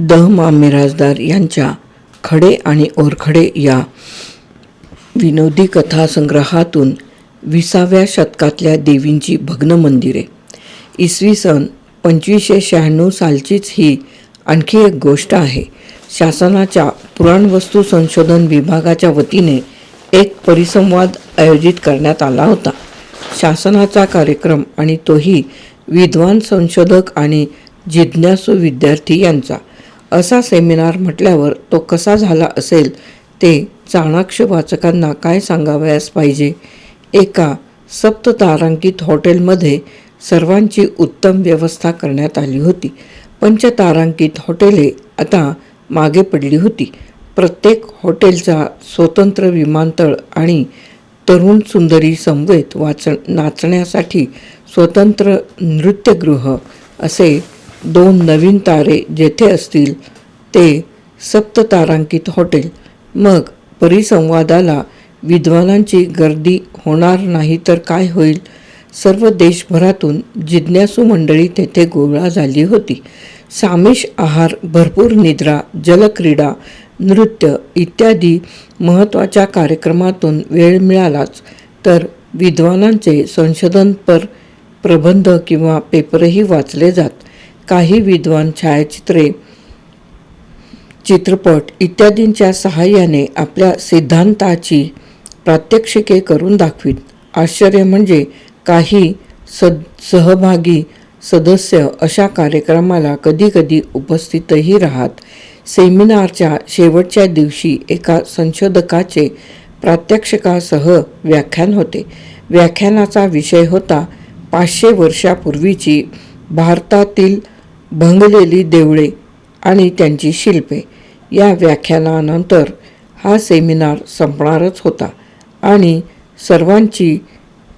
दहमा मा मिराजदार यांच्या खडे आणि ओरखडे या विनोदी कथा संग्रहातून विसाव्या शतकातल्या देवींची भग्न मंदिरे. इसवी सन पंचवीसशे शहाण्णव सालचीच ही आणखी एक गोष्ट आहे. शासनाच्या पुराणवस्तू संशोधन विभागाच्या वतीने एक परिसंवाद आयोजित करण्यात आला होता. शासनाचा कार्यक्रम आणि तोही विद्वान संशोधक आणि जिज्ञासू विद्यार्थी यांचा असा सेमिनार म्हटल्यावर तो कसा झाला असेल ते चाणाक्ष वाचकांना काय सांगावयास पाहिजे? एका सप्ततारांकित हॉटेलमध्ये सर्वांची उत्तम व्यवस्था करण्यात आली होती. पंचतारांकित हॉटेले आता मागे पडली होती. प्रत्येक हॉटेलचा स्वतंत्र विमानतळ आणि तरुण सुंदरी समवेत वाच नाचण्यासाठी स्वतंत्र नृत्यगृह असे दोन नवीन तारे जेथे असतील ते सप्ततारांकित हॉटेल. मग परिसंवादाला विद्वानांची गर्दी होणार नाही तर काय होईल? सर्व देशभरातून जिज्ञासू मंडळी तेथे गोळा झाली होती. सामिष आहार भरपूर निद्रा जलक्रीडा नृत्य इत्यादी महत्त्वाच्या कार्यक्रमातून वेळ मिळालाच तर विद्वानांचे संशोधनपर प्रबंध किंवा पेपरही वाचले जात. काही विद्वान छायाचित्रे चित्रपट इत्यादींच्या सहाय्याने आपल्या सिद्धांताची प्रात्यक्षिके करून दाखवीत. आश्चर्य म्हणजे काही सद सहभागी सदस्य अशा कार्यक्रमाला कधीकधी उपस्थितही राहत. सेमिनारच्या शेवटच्या दिवशी एका संशोधकाचे प्रात्यक्षिकासह व्याख्यान होते. व्याख्यानाचा विषय होता पाचशे वर्षापूर्वीची भारतातील भंगलेली देवळे आणि त्यांची शिल्पे. या व्याख्यानानंतर हा सेमिनार संपणारच होता आणि सर्वांची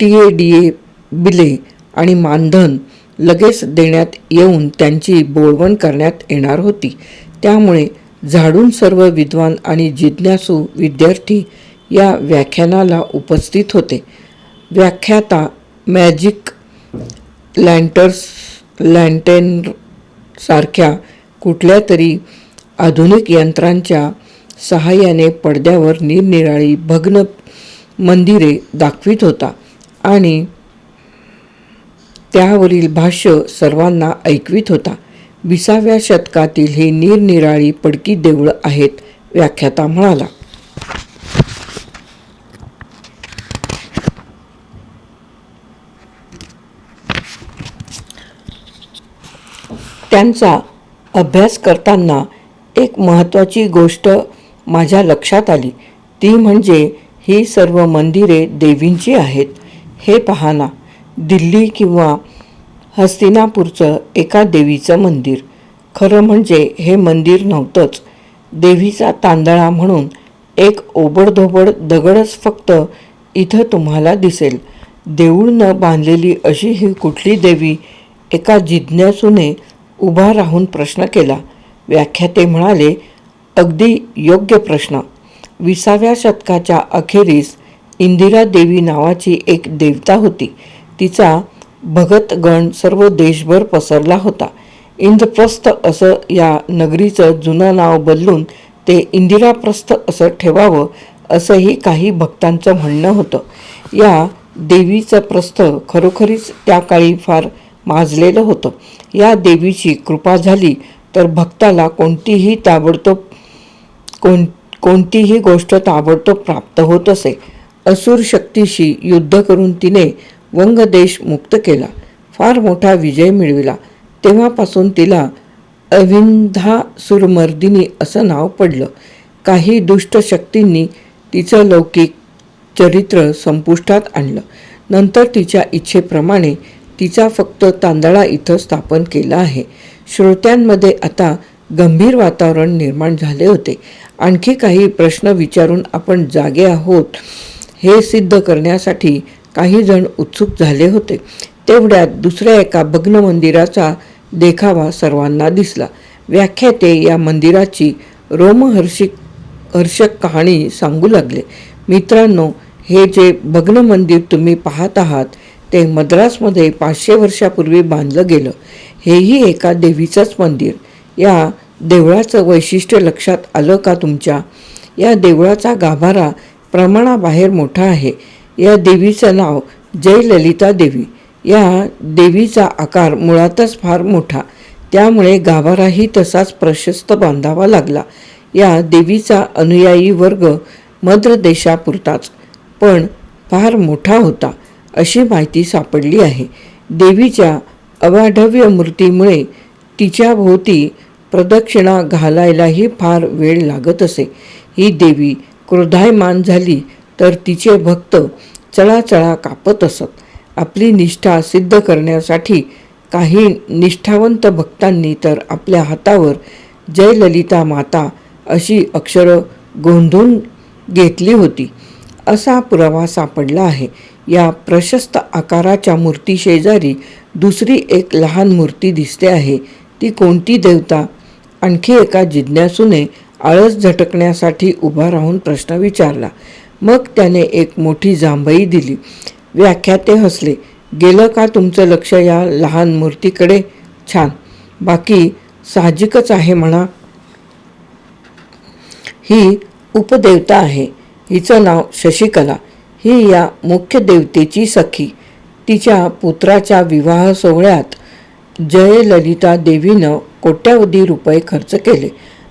टी ए डी ए बिले आणि मानधन लगेच देण्यात येऊन त्यांची बोळवण करण्यात येणार होती. त्यामुळे झाडून सर्व विद्वान आणि जिज्ञासू विद्यार्थी या व्याख्यानाला उपस्थित होते. व्याख्याता मॅजिक लँटर्स लँटेन सारख्या कुठल्या तरी आधुनिक यंत्रांच्या सहाय्याने पडद्यावर निरनिराळी भग्न मंदिरे दाखवित होता आणि त्यावरील भाष्य सर्वांना ऐकवित होता. विसाव्या शतकातील ही निरनिराळी पडकी देऊळं आहेत व्याख्याता म्हणाला. त्यांचा अभ्यास करताना एक महत्त्वाची गोष्ट माझ्या लक्षात आली. ती म्हणजे ही सर्व मंदिरे देवींची आहेत. हे पहा दिल्ली किंवा हस्तिनापूरचं एका देवीचं मंदिर. खरं म्हणजे हे मंदिर नव्हतंच. देवीचा तांदळा म्हणून एक ओबडधोबड दगडच फक्त इथं तुम्हाला दिसेल. देऊळ न बांधलेली अशी ही कुठली देवी एका जिज्ञासूने उभा राहून प्रश्न केला. व्याख्याते म्हणाले अगदी योग्य प्रश्न. विसाव्या शतकाच्या अखेरीस इंदिरा देवी नावाची एक देवता होती. तिचा भगतगण सर्व देशभर पसरला होता. इंद्रप्रस्थ असं या नगरीचं जुनं नाव बदलून ते इंदिराप्रस्थ असं ठेवावं असंही काही भक्तांचं म्हणणं होतं. या देवीचं प्रस्थ खरोखरीच त्या काळी फार माजलेलं होतं. या देवीची कृपा झाली तर भक्ताला कोणतीही ताबडतोब कोण कोणतीही गोष्ट ताबडतोब प्राप्त होत असे. असुर शक्तीशी युद्ध करून तिने वंगदेश मुक्त केला. फार मोठा विजय मिळविला. तेव्हापासून तिला अविंधासुरमर्दिनी असं नाव पडलं. काही दुष्ट शक्तींनी तिचं लौकिक चरित्र संपुष्टात आणलं. नंतर तिच्या इच्छेप्रमाणे तिचा फक्त तांदळा इथं स्थापन केला आहे. श्रोत्यांमध्ये आता गंभीर वातावरण निर्माण झाले होते. आणखी काही प्रश्न विचारून आपण जागे आहोत हे सिद्ध करण्यासाठी काही जण उत्सुक झाले होते. तेवढ्यात दुसऱ्या एका भग्न मंदिराचा देखावा सर्वांना दिसला. व्याख्याते या मंदिराची रोमहर्षिक हर्षक कहाणी सांगू लागले. मित्रांनो हे जे भग्न मंदिर तुम्ही पाहत आहात ते मद्रासमध्ये पाचशे वर्षापूर्वी बांधलं गेलं. हेही एका देवीचंच मंदिर. या देवळाचं वैशिष्ट्य लक्षात आलं का तुमच्या? या देवळाचा गाभारा प्रमाणाबाहेर मोठा आहे. या देवीचं नाव जयललिता देवी. या देवीचा आकार मुळातच फार मोठा. त्यामुळे गाभाराही तसाच प्रशस्त बांधावा लागला. या देवीचा अनुयायी वर्ग मद्र देशापुरताच पण फार मोठा होता. अशी माहिती सापडली आहे. देवीच्या अवाढव्य मूर्तीमुळे तिच्या भोवती प्रदक्षिणा घालायलाही फार वेळ लागत असे. ही देवी क्रोधायमान झाली तर तिचे भक्त चळाचळा कापत असत. आपली निष्ठा सिद्ध करण्यासाठी काही निष्ठावंत भक्तांनी तर आपल्या हातावर जयललिता माता अशी अक्षरं गोंधून घेतली होती. असा पुरावा सापडला आहे. या प्रशस्त आकाराच्या मूर्ती शेजारी दुसरी एक लहान मूर्ती दिसते आहे. ती कोणती देवता? आणखी एका जिज्ञासूने आळस झटकण्यासाठी उभा राहून प्रश्न विचारला. मग त्याने एक मोठी जांभई दिली. व्याख्याते हसले. गेलं का तुमचं लक्ष या लहान मूर्तीकडे? छान. बाकी साहजिकच आहे म्हणा. ही उपदेवता आहे. हिचं नाव शशिकला. ही या मुख्य देवतेची सखी. तिच्या पुत्राच्या विवाह सोहळ्यात जयललिता देवीनं कोट्यावधी रुपये खर्च केले.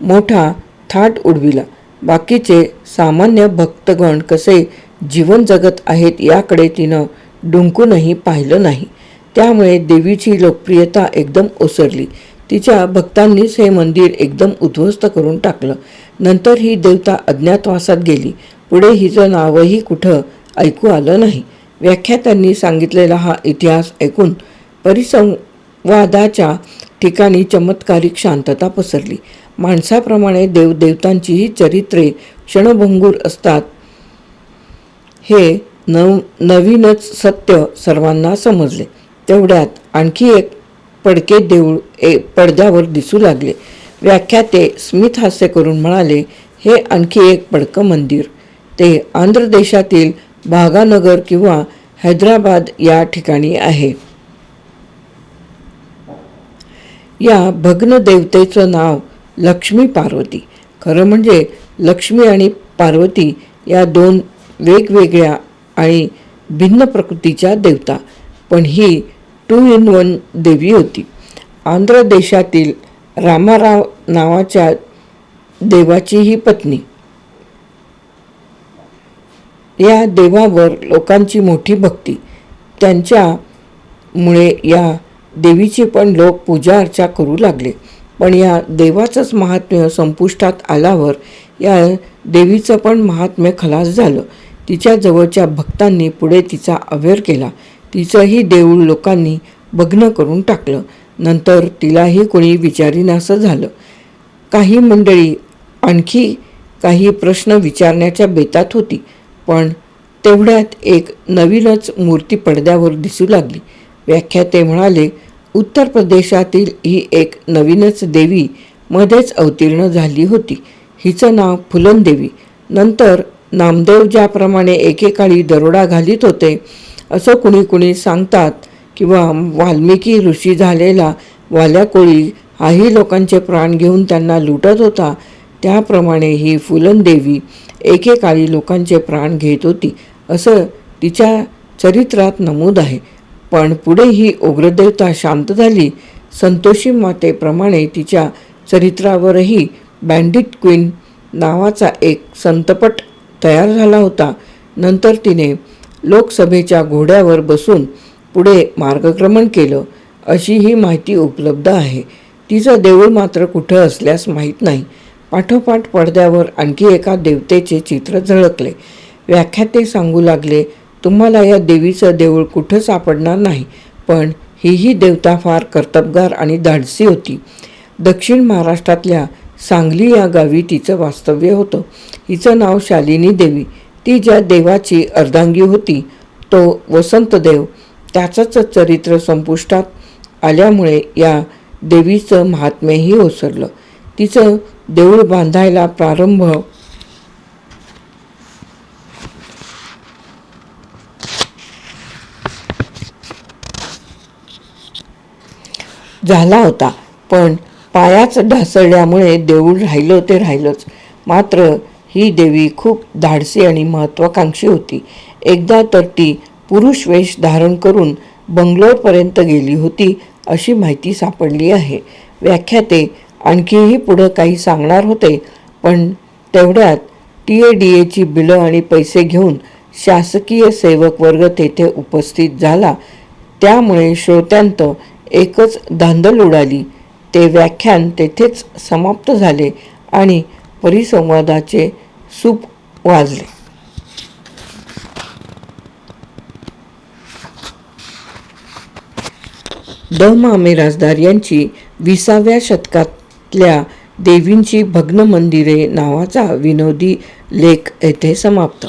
मोठा थाट उडविला. बाकीचे सामान्य भक्तगण कसे जीवन जगत आहेत याकडे तिनं डुंकूनही पाहिलं नाही. त्यामुळे देवीची लोकप्रियता एकदम ओसरली. तिच्या भक्तांनीच हे मंदिर एकदम उद्ध्वस्त करून टाकलं. नंतर ही देवता अज्ञातवासात गेली. पुढे हिचं नावही कुठं ऐकू आलं नाही. व्याख्यात्यांनी सांगितलेला हा इतिहास ऐकून परिसंवादाच्या ठिकाणी चमत्कारिक शांतता पसरली. माणसाप्रमाणे देवदेवतांचीही चरित्रे क्षणभंगूर असतात हे नव नवीनच सत्य सर्वांना समजले. तेवढ्यात आणखी एक पडके देऊळ ए पडद्यावर दिसू लागले. व्याख्याते स्मित हास्य करून म्हणाले हे आणखी एक पडकं मंदिर. ते आंध्र देशातील भागानगर किंवा हैदराबाद या ठिकाणी आहे. या भग्न देवतेचं नाव लक्ष्मी पार्वती. खरं म्हणजे लक्ष्मी आणि पार्वती या दोन वेगवेगळ्या आणि भिन्न प्रकृतीच्या देवता. पण ही टू इन वन देवी होती. आंध्र देशातील रामाराव नावाच्या देवाची ही पत्नी. या देवावर लोकांची मोठी भक्ती. त्यांच्यामुळे या देवीची पण लोक पूजा अर्चा करू लागले. पण या देवाचंच महात्म्य संपुष्टात आल्यावर या देवीचं पण महात्म्य खलास झालं. तिच्या जवळच्या भक्तांनी पुढे तिचा अवेअर केला. तिचंही देऊळ लोकांनी भग्न करून टाकलं. नंतर तिलाही कोणी विचारीनासं झालं. काही मंडळी आणखी काही प्रश्न विचारण्याच्या बेतात होती. पण तेवढ्यात एक नवीनच मूर्ती पडद्यावर दिसू लागली. व्याख्याते म्हणाले उत्तर प्रदेशातील ही एक नवीनच देवी मध्येच अवतीर्ण झाली होती. हिचं नाव फुलनदेवी नंतर नामदेव ज्याप्रमाणे एकेकाळी दरोडा घालीत होते असं कुणी कुणी सांगतात किंवा वाल्मिकी ऋषी झालेला वाल्या कोळी हाही लोकांचे प्राण घेऊन त्यांना लुटत होता. त्याप्रमाणे ही फुलनदेवी एकेकाळी लोकांचे प्राण घेत होती. असं तिच्या चरित्रात नमूद आहे. पण पुढे ही उग्रदेवता शांत झाली. संतोषी मातेप्रमाणे तिच्या चरित्रावरही बँडिट क्वीन नावाचा एक संतपट तयार झाला होता. नंतर तिने लोकसभेच्या घोड्यावर बसून पुढे मार्गक्रमण केलं. अशी ही माहिती उपलब्ध आहे. तिचं देऊळ मात्र कुठं असल्यास माहीत नाही. पाठोपाठ पडद्यावर आणखी एका देवतेचे चित्र झळकले. व्याख्याते सांगू लागले तुम्हाला या देवीचं देऊळ कुठं सापडणार नाही पण हीही देवता फार कर्तबगार आणि धाडसी होती. दक्षिण महाराष्ट्रातल्या सांगली या गावी तिचं वास्तव्य होतं. हिचं नाव शालिनी देवी. ती ज्या देवाची अर्धांगी होती तो वसंतदेव त्याचंच चरित्र संपुष्टात आल्यामुळे या देवीचं महात्म्यही ओसरलं. तिचं देऊळ बांधायला प्रारंभ. झाला होता पण पायाच ढासळल्यामुळे देऊळ राहिलं ते राहिलंच. मात्र ही देवी खूप धाडसी आणि महत्त्वाकांक्षी होती. एकदा तर ती पुरुष वेश धारण करून बंगलोरपर्यंत गेली होती अशी माहिती सापडली आहे. व्याख्याते आणखीही पुढं काही सांगणार होते पण तेवढ्यात टी ए डी एची बिलं आणि पैसे घेऊन शासकीय सेवक वर्ग तेथे उपस्थित झाला. त्यामुळे श्रोत्यांत एकच धांदल उडाली. ते व्याख्यान तेथेच समाप्त झाले आणि परिसंवादाचे सूप वाजले. द मामे राजदार यांची विसाव्या शतकात शतकातल्या देवींची भग्न मंदिरे नावाचा विनोदी लेख येथे समाप्त.